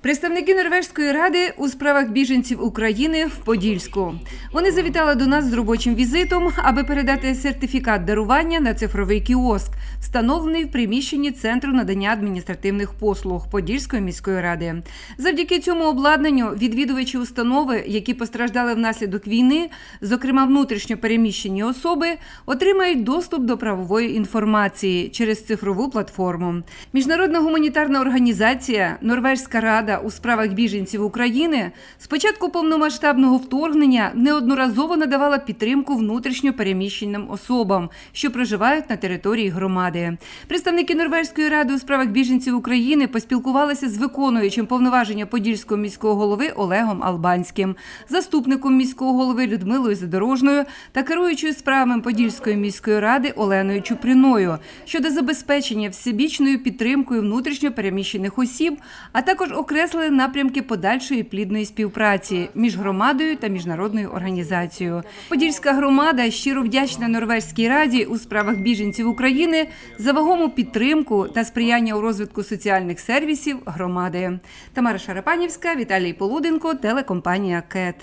Представники Норвежської ради у справах біженців України в Подільську. Вони завітали до нас з робочим візитом, аби передати сертифікат дарування на цифровий кіоск, встановлений в приміщенні Центру надання адміністративних послуг Подільської міської ради. Завдяки цьому обладнанню відвідувачі установи, які постраждали внаслідок війни, зокрема внутрішньо переміщені особи, отримають доступ до правової інформації через цифрову платформу. Міжнародна гуманітарна організація Норвежська рада у справах біженців України з початку повномасштабного вторгнення неодноразово надавала підтримку внутрішньо переміщеним особам, що проживають на території громади. Представники Норвежської ради у справах біженців України поспілкувалися з виконуючим повноваження Подільського міського голови Олегом Албанським, заступником міського голови Людмилою Задорожною та керуючою справами Подільської міської ради Оленою Чуприною щодо забезпечення всебічною підтримкою внутрішньо переміщених осіб, а також окреслили напрямки подальшої плідної співпраці між громадою та міжнародною організацією. Подільська громада щиро вдячна Норвезькій раді у справах біженців України за вагому підтримку та сприяння у розвитку соціальних сервісів громади. Тамара Шарапанівська, Віталій Полуденко, телекомпанія КЕТ.